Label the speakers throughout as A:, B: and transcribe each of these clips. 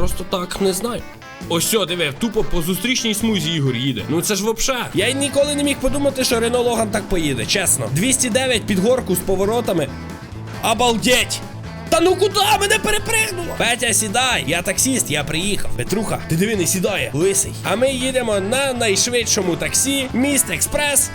A: просто так не знаю. Ось сьо, диви, тупо по зустрічній смузі Ігор їде. Ну це ж вообще. Я й ніколи не міг подумати, що Рено Логан так поїде, чесно. 209 під горку з поворотами. Обалдеть! Та ну куди мене перепригнуло? Петя, сідай, я таксіст, я приїхав. Петруха, ти диви, не сідає, лисий. А ми їдемо на найшвидшому таксі, міст експрес.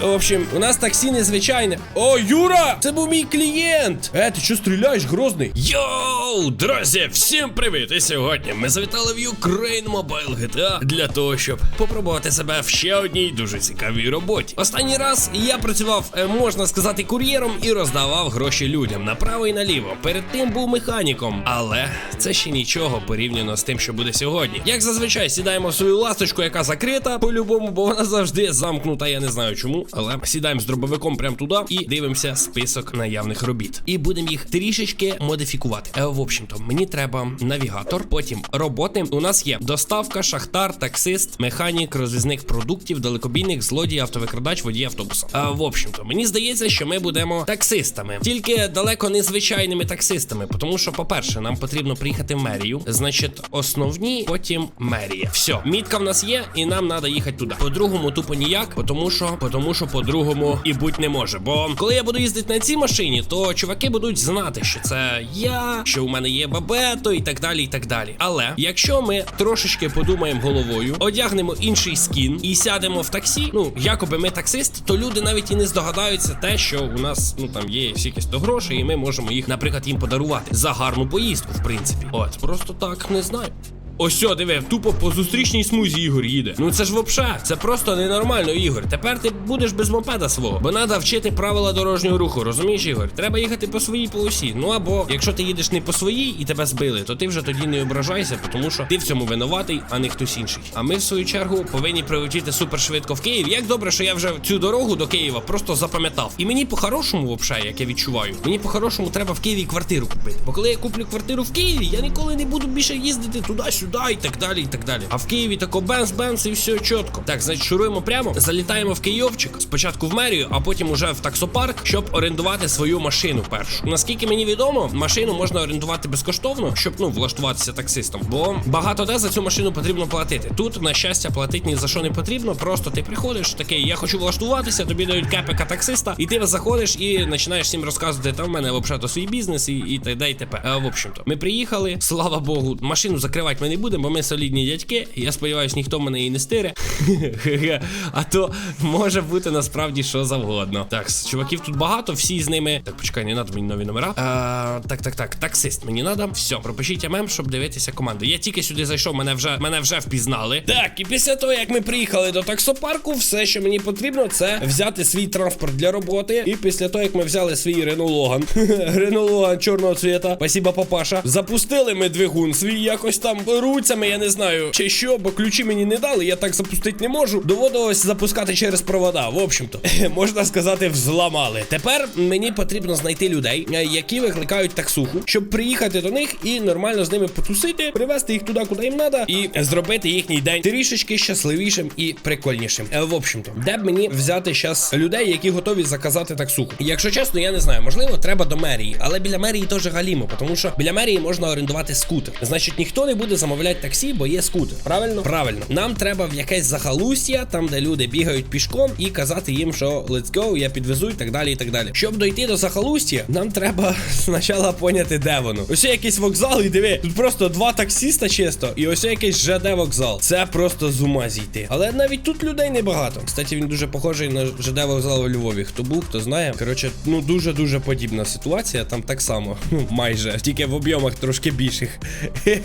A: В общем, у нас таксі незвичайне. О, Юра! Це був мій клієнт! Е, ти що стріляєш, грозний? Йоу, друзі, всім привіт! І сьогодні ми завітали в Ukraine Mobile GTA для того, щоб попробувати себе в ще одній дуже цікавій роботі. Останній раз я працював, е, можна сказати, кур'єром і роздавав гроші людям направо і наліво. Перед тим був механіком, але це ще нічого порівняно з тим, що буде сьогодні. Як зазвичай сідаємо в свою ласточку, яка закрита по-любому, бо вона завжди замкнута. Я не знаю чому, але сідаємо з дробовиком прямо туди і дивимося список наявних робіт. І будемо їх трішечки модифікувати. Е, в общем-то, мені треба навігатор, потім роботи. У нас є доставка, шахтар, таксист, механік, розвізник продуктів, далекобійник, злодій, автовикрадач, водій автобуса. А в общем-то, мені здається, що ми будемо таксистами, тільки далеко не звичайними таксистами, тому що, по-перше, нам потрібно приїхати в мерію. Значить, основні, потім мерія. Все, мітка в нас є, і нам треба їхати туди. По-другому, тупо ніяк, тому що, тому що по-другому і будь не може. Бо коли я буду їздити на цій машині, то чуваки будуть знати, що це я, що у мене є бабето і так далі, і так далі. Але якщо ми трошечки подумаємо головою, одягнемо інший скін і сядемо в таксі, ну якоби ми таксист, то люди навіть і не здогадаються те, що у нас ну там є якісь то і ми можемо їх, наприклад, їм подарувати за гарну поїздку, в принципі. От просто так не знаю. Ось диви, тупо по зустрічній смузі Ігор їде. Ну це ж вообще, це просто ненормально, Ігор. Тепер ти будеш без мопеда свого, бо треба вчити правила дорожнього руху, розумієш, Ігор? Треба їхати по своїй полосі. Ну або якщо ти їдеш не по своїй і тебе збили, то ти вже тоді не ображайся, тому що ти в цьому винуватий, а не хтось інший. А ми, в свою чергу, повинні прилетіти супершвидко в Київ. Як добре, що я вже цю дорогу до Києва просто запам'ятав. І мені по-хорошому, вообще, як я відчуваю, мені по-хорошому треба в Києві квартиру купити. Бо коли я куплю квартиру в Києві, я ніколи не буду більше їздити туди-сюди і так далі, і так далі. А в Києві тако бенз-бенз і все чітко. Так, значить, шуруємо прямо, залітаємо в Київчик, спочатку в мерію, а потім уже в таксопарк, щоб орендувати свою машину першу. Наскільки мені відомо, машину можна орендувати безкоштовно, щоб ну влаштуватися таксистом. Бо багато де за цю машину потрібно платити. Тут, на щастя, платити ні за що не потрібно. Просто ти приходиш, такий, я хочу влаштуватися, тобі дають кепика таксиста, і ти заходиш і починаєш всім розказувати, там в мене взагалі свій бізнес і, і т.д. і. А, в общем-то, ми приїхали, слава Богу, машину закривати ми не будемо, бо ми солідні дядьки. Я сподіваюся, ніхто мене і не стире. а то може бути насправді що завгодно. Так, чуваків тут багато, всі з ними. Так, почекай, не треба мені нові номера. А, так, так, так, таксист мені треба. Все, пропишіть ММ, щоб дивитися команду. Я тільки сюди зайшов, мене вже мене вже впізнали. Так, і після того, як ми приїхали до таксопарку, все, що мені потрібно, це взяти свій транспорт для роботи. І після того, як ми взяли свій Renault Logan, Renault Logan чорного цвіта, спасіба, папаша. Запустили ми двигун свій якось там руцями, я не знаю, чи що, бо ключі мені не дали, я так запустити не можу. Доводилось запускати через провода. В общем-то, можна сказати, взламали. Тепер мені потрібно знайти людей, е, які викликають таксуху, щоб приїхати до них і нормально з ними потусити, привезти їх туди, куди їм треба, і зробити їхній день трішечки щасливішим і прикольнішим. Е, В общем-то, де б мені взяти зараз людей, які готові заказати таксуху. Якщо чесно, я не знаю, можливо, треба до мерії, але біля мерії теж галімо, тому що біля мерії можна орендувати скутер. Значить, ніхто не буде замовляти таксі, бо є скутер. Правильно? Правильно. Нам треба в якесь захалустя, там де люди бігають пішком, і казати їм, що let's go, я підвезу і так далі. і так далі. Щоб дойти до захалустя, нам треба спочатку поняти, де воно. Ось якийсь вокзал, і диви, тут просто два таксіста чисто, і ось якийсь ЖД вокзал. Це просто з ума зійти. Але навіть тут людей небагато. Кстати, він дуже похожий на ЖД вокзал у Львові. Хто був, хто знає. Коротше, ну дуже дуже подібна ситуація. Там так само, ну майже тільки в об'ємах трошки більших.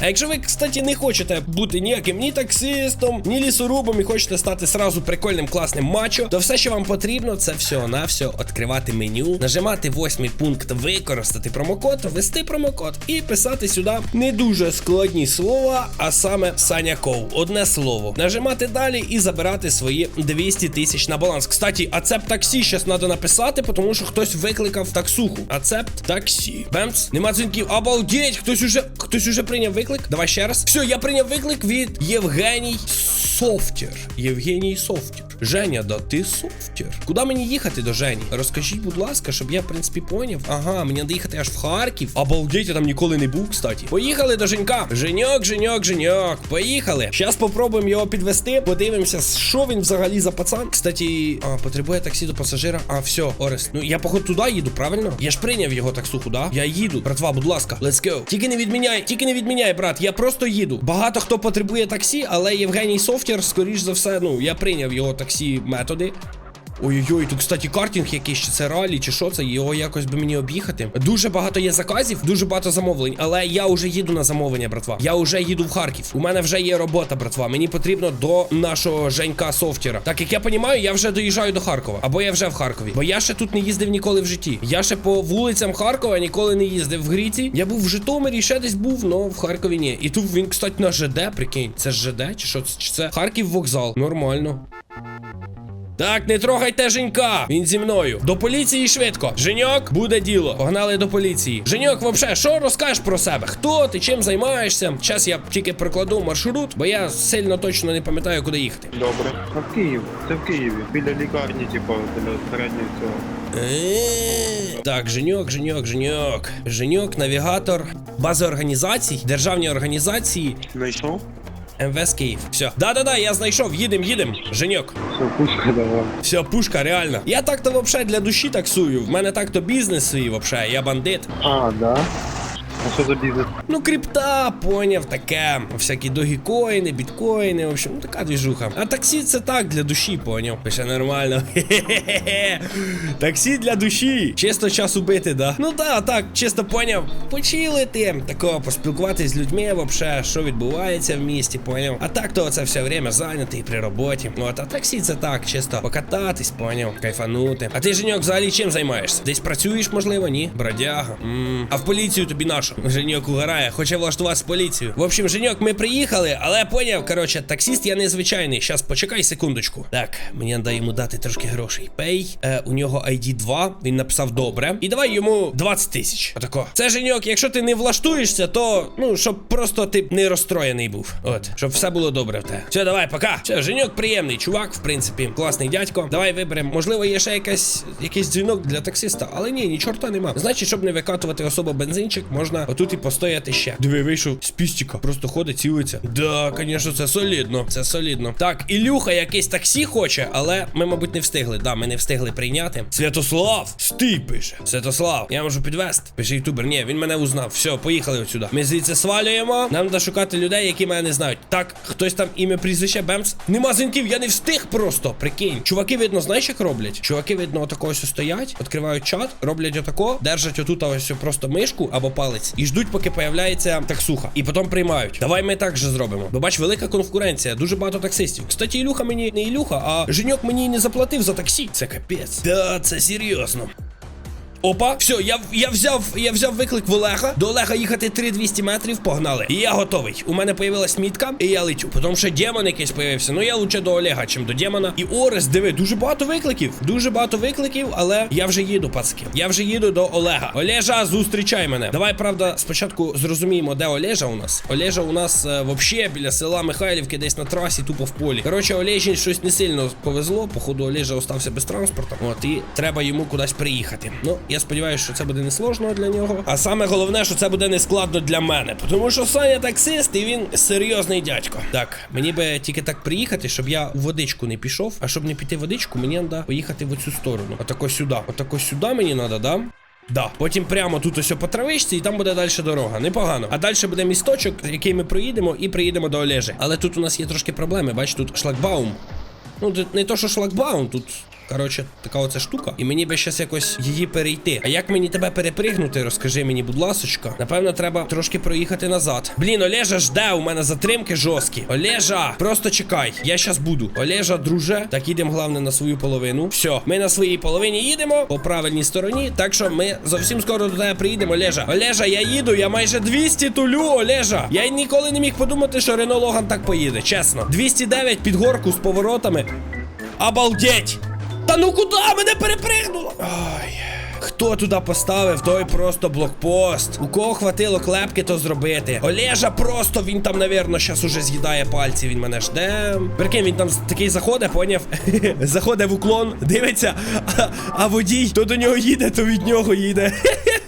A: А якщо ви, кстати, не хочете бути ніяким ні таксистом, ні лісорубом і хочете стати сразу прикольним класним мачо, то все, що вам потрібно, це все на все відкривати меню, нажимати восьмий пункт, використати промокод, ввести промокод і писати сюди не дуже складні слова, а саме Саняков. Одне слово. Нажимати далі і забирати свої 200 тисяч на баланс. Кстати, ацепт таксі зараз треба написати, тому що хтось викликав таксуху. Ацепт таксі. Бемс, нема дзвінків. Обалдеть, хтось уже хтось уже прийняв виклик. Давай ще раз. Все, я прийняв виклик від Євгеній Софтір. Євгеній Софтір. Женя, да ти софтер. Куди мені їхати до Жені? Розкажіть, будь ласка, щоб я, в принципі, поняв. Ага, мені треба їхати аж в Харків. Обалдеть, я там ніколи не був, кстати. Поїхали до Женька. Женьок, Женьок, Женьок. Поїхали. Щас попробуємо його підвести. Подивимося, що він взагалі за пацан. Кстати, а, потребує таксі до пасажира. А, все, Орест. Ну я походу туди їду, правильно? Я ж прийняв його таксуху, да? Я їду. Братва, будь ласка, let's go. Тільки не відміняй, тільки не відміняй, брат. Я просто їду. Багато хто потребує таксі, але Євгеній Софтєр, скоріш за все, ну я прийняв його таксі методи. Ой-ой-ой, тут, кстати, картинг якийсь, чи це ралі, чи що це, його якось би мені об'їхати. Дуже багато є заказів, дуже багато замовлень, але я вже їду на замовлення, братва. Я вже їду в Харків. У мене вже є робота, братва. Мені потрібно до нашого Женька Софтєра. Так як я розумію, я вже доїжджаю до Харкова. Або я вже в Харкові. Бо я ще тут не їздив ніколи в житті. Я ще по вулицям Харкова ніколи не їздив в Гріці. Я був в Житомирі, ще десь був, але в Харкові ні. І тут він, кстати, на ЖД, прикинь. Це ЖД, чи що? Це Харків вокзал? Нормально. Так, не трогайте Женька. Він зі мною. До поліції швидко. Женьок, буде діло. Погнали до поліції. Женьок, вообще, що розкажеш про себе? Хто ти? Чим займаєшся? Час я тільки прикладу маршрут, бо я сильно точно не пам'ятаю, куди їхати.
B: Добре. А в Київ, це в Києві. Біля лікарні, типу, біля середнього цього.
A: Е, Так, Женьок, Женьок, Женьок. Женьок, навігатор, бази організацій, державні організації,
B: Знайшов?
A: МВС Київ. Все. Да-да-да, я знайшов. Їдем, їдем. Женьок.
B: Все, пушка давай.
A: Все, пушка, реально. Я так-то вообще для душі таксую. В мене так-то бізнес свій вообще, я бандит.
B: А, да? Що за бізнес?
A: Ну, крипта, поняв, таке. Всякі догікоїни, біткоїни, в общем, ну така двіжуха. А таксі це так для душі, поняв. Пише нормально. Таксі для душі. Чисто час убити, да? Ну да, так, чисто поняв. Почилити. Такого поспілкуватись з людьми, вообще, що відбувається в місті, поняв. А так то це все время зайнятий при роботі. Ну, от, а таксі це так, чисто покататись, поняв, кайфанути. А ти, Женьок, взагалі чим займаєшся? Десь працюєш, можливо, ні? Бродяга. м А в поліцію тобі нашу. Женьок угорає, хоче влаштуватися в поліцію. В общем, Женьок, ми приїхали, але поняв, коротше, таксіст я незвичайний. Щас почекай секундочку. Так, мені треба йому дати трошки грошей. Пей, е, у нього ID 2, він написав добре. І давай йому 20 тисяч. Отако. Це Женьок, якщо ти не влаштуєшся, то ну, щоб просто ти не розстроєний був. От, щоб все було добре в тебе. Все, давай, пока. Все, Женьок приємний чувак, в принципі, класний дядько. Давай виберемо. Можливо, є ще якась якийсь дзвінок для таксиста, але ні, ні чорта нема. Значить, щоб не викатувати особо бензинчик, можна отут і постояти ще. Диви, вийшов з пістіка, просто ходить, цілиться. Да, звісно, це солідно. Це солідно. Так, Ілюха якесь таксі хоче, але ми, мабуть, не встигли. Да, ми не встигли прийняти. Святослав! Стій пише. Святослав, я можу підвести. Пише ютубер. Ні, він мене узнав. Все, поїхали отсюди. Ми звідси свалюємо. Нам треба шукати людей, які мене не знають. Так, хтось там ім'я прізвище Бемс. Нема дзвінків, я не встиг просто. Прикинь. Чуваки, видно, знаєш, як роблять? Чуваки, видно, отако ось стоять, відкривають чат, роблять отако, держать отут ось просто мишку або палець і ждуть, поки появляється таксуха. І потім приймають. Давай ми так же зробимо. Бо бач, велика конкуренція, дуже багато таксистів. Кстати, Ілюха мені не Ілюха, а Женьок мені не заплатив за таксі. Це капець. Да, це серйозно. Опа, все, я, я взяв я взяв виклик в Олега. До Олега їхати 3-200 метрів, погнали. І я готовий. У мене появилась мітка, і я летю. Потім ще демон якийсь появився. Ну я лучше до Олега, чим до демона. І Орес, диви, дуже багато викликів. Дуже багато викликів, але я вже їду, пацки. Я вже їду до Олега. Олежа, зустрічай мене. Давай, правда, спочатку зрозуміємо, де Олежа у нас. Олежа у нас е, вообще біля села Михайлівки, десь на трасі, тупо в полі. Коротше, Олежі щось не сильно повезло. Походу, Олежа остався без транспорту. От і треба йому кудись приїхати. Ну, я сподіваюся, що це буде несложно для нього. А саме головне, що це буде не складно для мене. Тому що Саня таксист, і він серйозний дядько. Так, мені би тільки так приїхати, щоб я у водичку не пішов. А щоб не піти в водичку, мені треба поїхати в оцю сторону. Отако сюди. Отако сюди мені треба, да? Да, потім прямо тут ось по травичці, і там буде далі дорога. Непогано. А далі буде місточок, який ми проїдемо, і приїдемо до Олежі. Але тут у нас є трошки проблеми. Бач, тут шлагбаум. Ну, тут не то, що шлагбаум, тут. Коротше, така оця штука. І мені би щас якось її перейти. А як мені тебе перепригнути, розкажи мені, будь ласочка. Напевно, треба трошки проїхати назад. Блін, Олежа жде, у мене затримки жорсткі. Олежа, просто чекай. Я щас буду. Олежа, друже. Так, їдемо, головне, на свою половину. Все, ми на своїй половині їдемо по правильній стороні. Так що ми зовсім скоро до тебе приїдемо, Олежа. Олежа, я їду, я майже 200 тулю, Олежа. Я ніколи не міг подумати, що Рено Логан так поїде. Чесно. 209 під горку з поворотами. Обалдеть! Та ну куди мене перепригнуло? Хто Хто туди поставив, той просто блокпост. У кого хватило клепки, то зробити. Олежа просто він там, навірно, зараз уже з'їдає пальці. Він мене жде. Прикинь, він там такий заходить, поняв? заходить в уклон, дивиться, а, а водій то до нього їде, то від нього їде.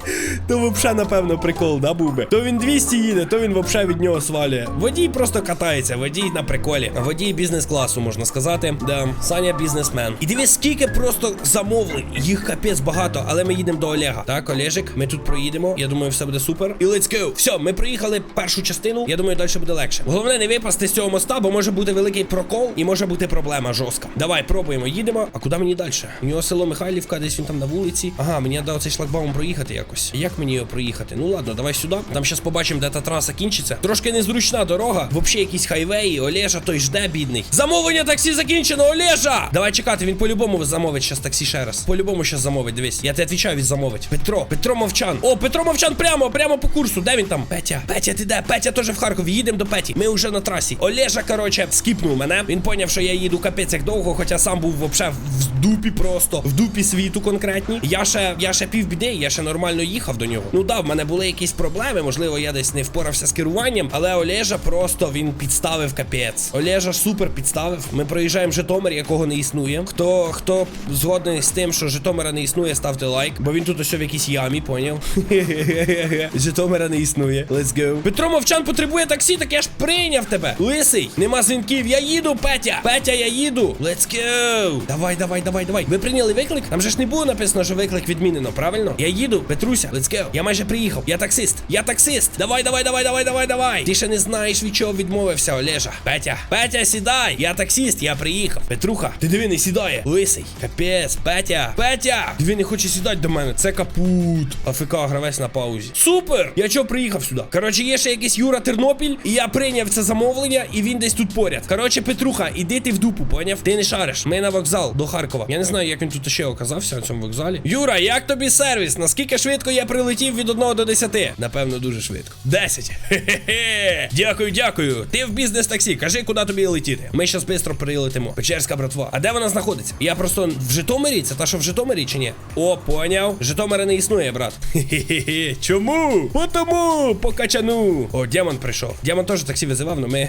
A: То вообще, напевно, прикол, да, був би? То він 200 їде, то він вообще від нього свалює. Водій просто катається, водій на приколі. Водій бізнес-класу, можна сказати. Да, Саня бізнесмен. І дивись, скільки просто замовлень. Їх капець багато, але ми їдемо до Олега. Так, Олежик, ми тут проїдемо. Я думаю, все буде супер. І let's go. Все, ми проїхали першу частину. Я думаю, далі буде легше. Головне не випасти з цього моста, бо може бути великий прокол і може бути проблема жорстка. Давай, пробуємо, їдемо. А куди мені далі? У нього село Михайлівка, десь він там на вулиці. Ага, мені треба оцей шлагбаум проїхати якось. Як мені його проїхати? Ну ладно, давай сюди. Там зараз побачимо, де та траса кінчиться. Трошки незручна дорога. Взагалі якісь хайвеї. Олежа той жде, бідний. Замовлення таксі закінчено, Олежа! Давай чекати, він по-любому замовить зараз таксі ще раз. По-любому зараз замовить. Дивись. Я тебе відвічаю, він замовить. Петро, Петро Мовчан. О, Петро Мовчан прямо, прямо по курсу. Де він там? Петя, Петя, ти де? Петя теж в Харкові. Їдемо до Петі. Ми вже на трасі. Олежа, короче, скіпнув мене. Він поняв, що я їду капець як довго, хоча сам був вообще в дупі просто, в дупі світу конкретні. Я ще, я ще півбіди, я ще нормально їхав до нього. Ну да, в мене були якісь проблеми, можливо, я десь не впорався з керуванням, але Олежа просто він підставив капець. Олежа супер підставив. Ми проїжджаємо Житомир, якого не існує. Хто хто згодний з тим, що Житомира не існує, ставте лайк, бо він тут ось в якійсь ямі, поняв? Житомира не існує. Let's go. Петро Мовчан потребує таксі, так я ж прийняв тебе. Лисий, нема дзвінків. Я їду, Петя. Петя, я їду. Let's go. Давай, давай, давай, давай. Ви прийняли виклик? Там же ж не було написано, що виклик відмінено, правильно? Я їду, Петруся, let's go. Я майже приїхав. Я таксист. Я таксист. Давай, давай, давай, давай, давай, давай. Ти ще не знаєш, від чого відмовився, Олежа. Петя, Петя, сідай. Я таксист, я приїхав. Петруха, ти диви, не сідає. Лисий. Капець, Петя. Петя. Диви, не хоче сідати до мене. Це капут. АФК гравець на паузі. Супер! Я чого приїхав сюди? Коротше, є ще якийсь Юра Тернопіль, і я прийняв це замовлення, і він десь тут поряд. Коротше, Петруха, іди ти в дупу, поняв? Ти не шариш. Ми на вокзал до Харкова. Я не знаю, як він тут ще оказався на цьому вокзалі. Юра, як тобі сервіс? Наскільки швидко я прилетів від 1 до 10? Напевно, дуже швидко. 10. Хе-хе-хе. Дякую, дякую. Ти в бізнес таксі. Кажи, куди тобі летіти. Ми щас швидко прилетимо. Печерська братва. А де вона знаходиться? Я просто в Житомирі? Це та, що в Житомирі чи ні? О, поняв. Житомира не існує, брат. Хе-хе-хе. Чому? Потому, по качану. О, Демон прийшов. Демон теж таксі визивав, але ми,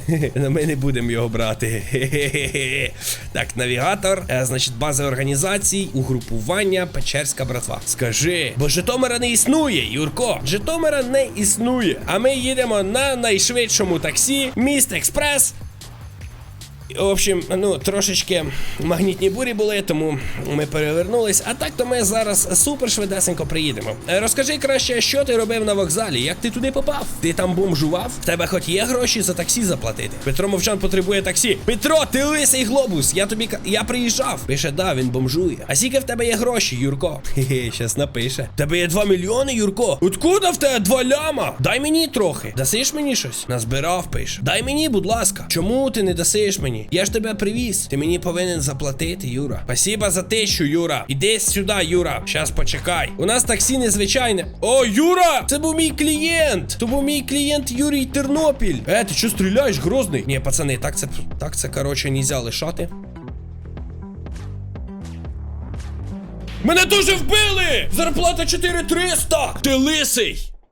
A: ми не будемо його брати. Хе-хе-хе. Так, навігатор, е, значить, база організацій, угрупування, Печерська братва. Скажи, бо Житомира не існує, Юрко. Житомира не існує. А ми їдемо на найшвидшому таксі, міст Експрес. В общем, ну трошечки магнітні бурі були, тому ми перевернулись. А так то ми зараз супер швидесенько приїдемо. Е, Розкажи краще, що ти робив на вокзалі, як ти туди попав? Ти там бомжував? В тебе хоч є гроші за таксі заплатити? Петро Мовчан потребує таксі. Петро, ти лисий глобус. Я тобі я приїжджав. Пише, да, він бомжує. А скільки в тебе є гроші, Юрко? Хе-хе, щас напише. Тебе є 2 мільйони, Юрко. Откуда в тебе 2 ляма? Дай мені трохи. Дасиш мені щось? Назбирав, пише. Дай мені, будь ласка. Чому ти не дасиш мені? Я ж тебе привіз. Ти мені повинен заплатити, Юра. Спасибо за тисячу, Юра. Іди сюди, Юра. Щас почекай. У нас таксі незвичайне. О, Юра! Це був мій клієнт. То був мій клієнт Юрій Тернопіль. Е, ти що стріляєш, грозний? Ні, пацани, так це так це коротше нельзя лишати. Мене дуже вбили! Зарплата 4300! Ти лисий!